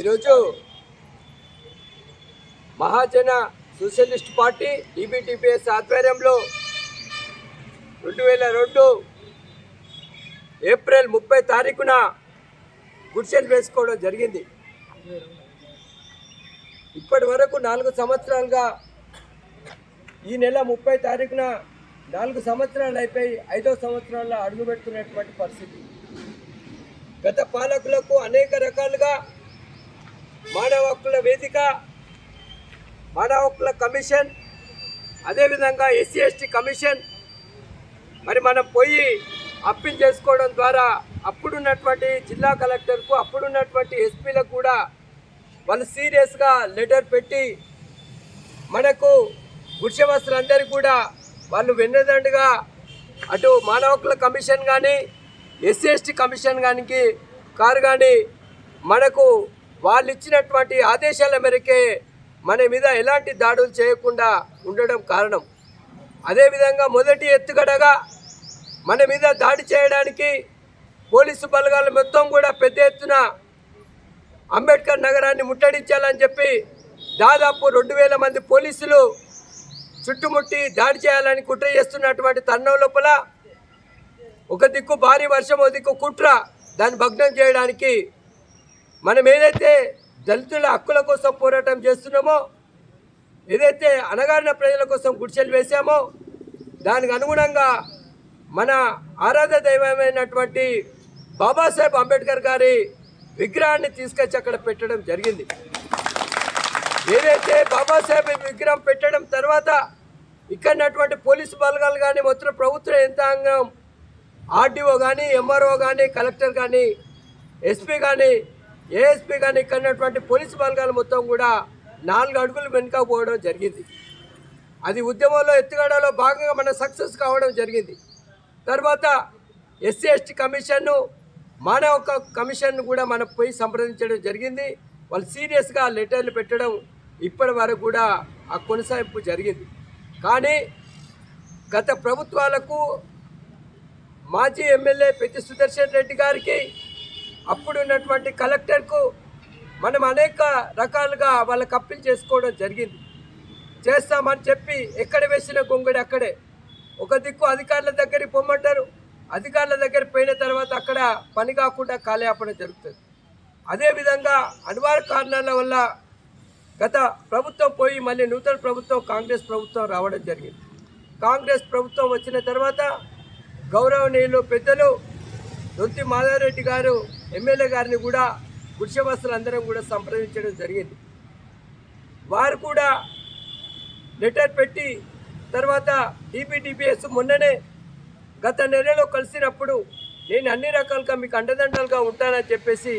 ఈరోజు మహాజన socialist party ఈబీటీపీఎస్ ఆధ్వర్యంలో రెండు వేల రెండు ఏప్రిల్ ముప్పై తారీఖున గుడిసెలు వేసుకోవడం జరిగింది. ఇప్పటి వరకు నాలుగు సంవత్సరాలుగా ఈ నెల ముప్పై తారీఖున నాలుగు సంవత్సరాలు అయిపోయి ఐదో సంవత్సరాల్లో అడుగుపెడుతున్నటువంటి పరిస్థితి. గత పాలకులకు అనేక రకాలుగా మానవ హక్కుల వేదిక మానవ హక్కుల కమిషన్ అదేవిధంగా ఎస్సీ ఎస్టీ కమిషన్. మరి మనం పోయి అప్పీల్ చేసుకోవడం ద్వారా అప్పుడున్నటువంటి జిల్లా కలెక్టర్కు అప్పుడున్నటువంటి ఎస్పీలకు కూడా వాళ్ళు సీరియస్గా లెటర్ పెట్టి మనకు గుడిసెవస్తులందరికీ కూడా వాళ్ళు వెన్నదండుగా అటు మానవ హక్కుల కమిషన్ కానీ ఎస్సీ ఎస్టీ కమిషన్ కానీ కారు కానీ మనకు వాళ్ళు ఇచ్చినటువంటి ఆదేశాల మేరకే మన మీద ఎలాంటి దాడులు చేయకుండా ఉండడం కారణం. అదేవిధంగా మొదటి ఎత్తుగడగా మన మీద దాడి చేయడానికి పోలీసు బలగాలు మొత్తం కూడా పెద్ద ఎత్తున అంబేద్కర్ నగరాన్ని ముట్టడించాలని చెప్పి దాదాపు రెండు వేల మంది పోలీసులు చుట్టుముట్టి దాడి చేయాలని కుట్ర చేస్తున్నటువంటి తరుణం లోపల ఒక దిక్కు భారీ వర్షం ఒక దిక్కు కుట్ర దాన్ని భగ్నం చేయడానికి మనం ఏదైతే దళితుల హక్కుల కోసం పోరాటం చేస్తున్నామో ఏదైతే అనగారిన ప్రజల కోసం గుడిసెలు వేసామో దానికి అనుగుణంగా మన ఆరాధ దైవమైనటువంటి బాబాసాహెబ్ అంబేద్కర్ గారి విగ్రహాన్ని తీసుకొచ్చి అక్కడ పెట్టడం జరిగింది. ఏదైతే బాబాసాహెబ్ విగ్రహం పెట్టడం తర్వాత ఇక్కడ పోలీసు బలగాలు కానీ మొత్తం ప్రభుత్వ యంత్రాంగం ఆర్డీఓ కానీ ఎంఆర్ఓ కానీ కలెక్టర్ కానీ ఎస్పీ కానీ ఏఎస్పీ కానీ ఇక్కడ ఉన్నటువంటి పోలీసు బలగాలు మొత్తం కూడా నాలుగు అడుగులు వెనుక పోవడం జరిగింది. అది ఉద్యమంలో ఎత్తుగడలో భాగంగా మనం సక్సెస్ కావడం జరిగింది. తర్వాత ఎస్సీ ఎస్టీ కమిషన్ను మానవ హక్కు కమిషన్ను కూడా మనం పోయి సంప్రదించడం జరిగింది. వాళ్ళు సీరియస్గా లెటర్లు పెట్టడం ఇప్పటి వరకు కూడా ఆ కొనసాగింపు జరిగింది. కానీ గత ప్రభుత్వాలకు మాజీ ఎమ్మెల్యే పెద్ది సుదర్శన్ రెడ్డి గారికి అప్పుడు ఉన్నటువంటి కలెక్టర్కు మనం అనేక రకాలుగా వాళ్ళకి అప్పీల్ చేసుకోవడం జరిగింది. చేస్తామని చెప్పి ఎక్కడ వేసిన గొంగడి అక్కడే. ఒక దిక్కు అధికారుల దగ్గరికి పొమ్మంటారు అధికారుల దగ్గర పోయిన తర్వాత అక్కడ పని కాకుండా కాలయాపన జరుగుతుంది. అదేవిధంగా అనివార్య కారణాల వల్ల గత ప్రభుత్వం పోయి మళ్ళీ నూతన ప్రభుత్వం కాంగ్రెస్ ప్రభుత్వం రావడం జరిగింది. కాంగ్రెస్ ప్రభుత్వం వచ్చిన తర్వాత గౌరవనీయులు పెద్దలు దొంతి మాధవరెడ్డి గారు ఎమ్మెల్యే గారిని కూడా అందరం కూడా సంప్రదించడం జరిగింది. వారు కూడా లెటర్ పెట్టి తర్వాత డిపిడిపిఎస్ మొన్ననే గత నెలలో కలిసినప్పుడు నేను అన్ని రకాలుగా మీకు అండదండలుగా ఉంటానని చెప్పేసి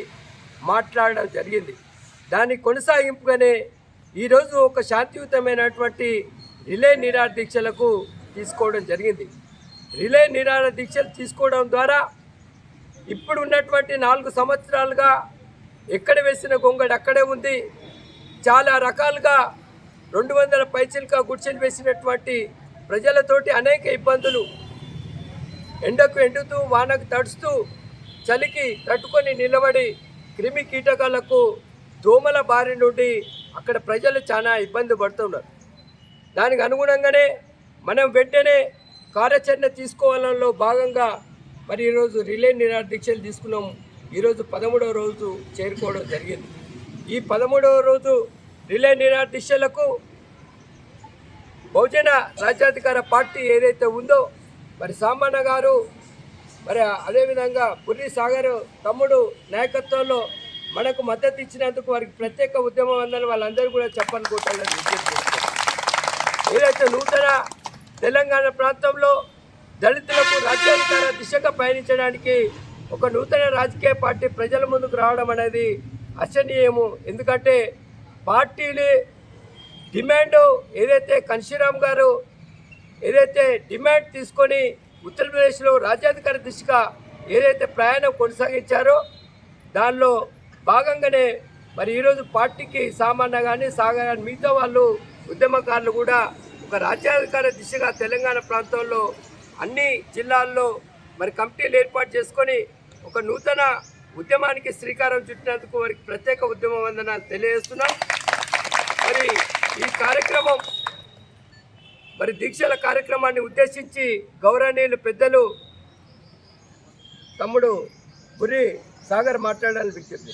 మాట్లాడడం జరిగింది. దాని కొనసాగింపుగానే ఈరోజు ఒక శాంతియుతమైనటువంటి రిలే నిరాహార దీక్షలకు తీసుకోవడం జరిగింది. రిలే నిరాహార దీక్షలు తీసుకోవడం ద్వారా ఇప్పుడు ఉన్నటువంటి నాలుగు సంవత్సరాలుగా ఎక్కడ వేసిన గొంగడు అక్కడే ఉంది. చాలా రకాలుగా రెండు వందల పైచలుగా గుడిసెలు వేసినటువంటి ప్రజలతోటి అనేక ఇబ్బందులు. ఎండకు ఎండుతూ వానకు తడుస్తూ చలికి తట్టుకొని నిలబడి క్రిమి కీటకాలకు దోమల బారి నుండి అక్కడ ప్రజలు చాలా ఇబ్బంది పడుతున్నారు. దానికి అనుగుణంగానే మనం వెంటనే కార్యాచరణ తీసుకోవాలలో భాగంగా మరి ఈరోజు రిలే నిరాదీక్షలు దీక్షలు తీసుకున్నాం. ఈరోజు పదమూడవ రోజు చేరుకోవడం జరిగింది. ఈ పదమూడవ రోజు రిలే నిరాహార దీక్షలకు బహుజన రాజ్యాధికార పార్టీ ఏదైతే ఉందో మరి సామాన్య గారు మరి అదేవిధంగా పుర్రి సాగర్ తమ్ముడు నాయకత్వంలో మనకు మద్దతు ఇచ్చినందుకు వారికి ప్రత్యేక ఉద్యమం అందని వాళ్ళందరూ కూడా చెప్పనుకుంటారని విజ్ఞప్తి ఏదైతే నూతన తెలంగాణ ప్రాంతంలో దళితులకు రాజ్యాధికార దిశగా పయనించడానికి ఒక నూతన రాజకీయ పార్టీ ప్రజల ముందుకు రావడం అనేది అసహనీయము ఎందుకంటే పార్టీలు డిమాండ్ ఏదైతే కన్షీరామ్ గారు ఏదైతే డిమాండ్ తీసుకొని ఉత్తరప్రదేశ్లో రాజ్యాధికార దిశగా ఏదైతే ప్రయాణం కొనసాగించారో దానిలో భాగంగానే మరి ఈరోజు పార్టీకి సామాన్య కానీ సాగర్ కానీ మిగతా వాళ్ళు ఉద్యమకారులు కూడా ఒక రాజ్యాధికార దిశగా తెలంగాణ ప్రాంతంలో అన్ని జిల్లాల్లో మరి కమిటీలు ఏర్పాటు చేసుకొని ఒక నూతన ఉద్యమానికి శ్రీకారం చుట్టినందుకు వారికి ప్రత్యేక ఉద్యమ వందనాలు తెలియజేస్తున్నాం. మరి ఈ కార్యక్రమం మరి దీక్షల కార్యక్రమాన్ని ఉద్దేశించి గౌరవనీయులు పెద్దలు తమ్ముడు గురి సాగర్ మాట్లాడాలని విజ్ఞప్తి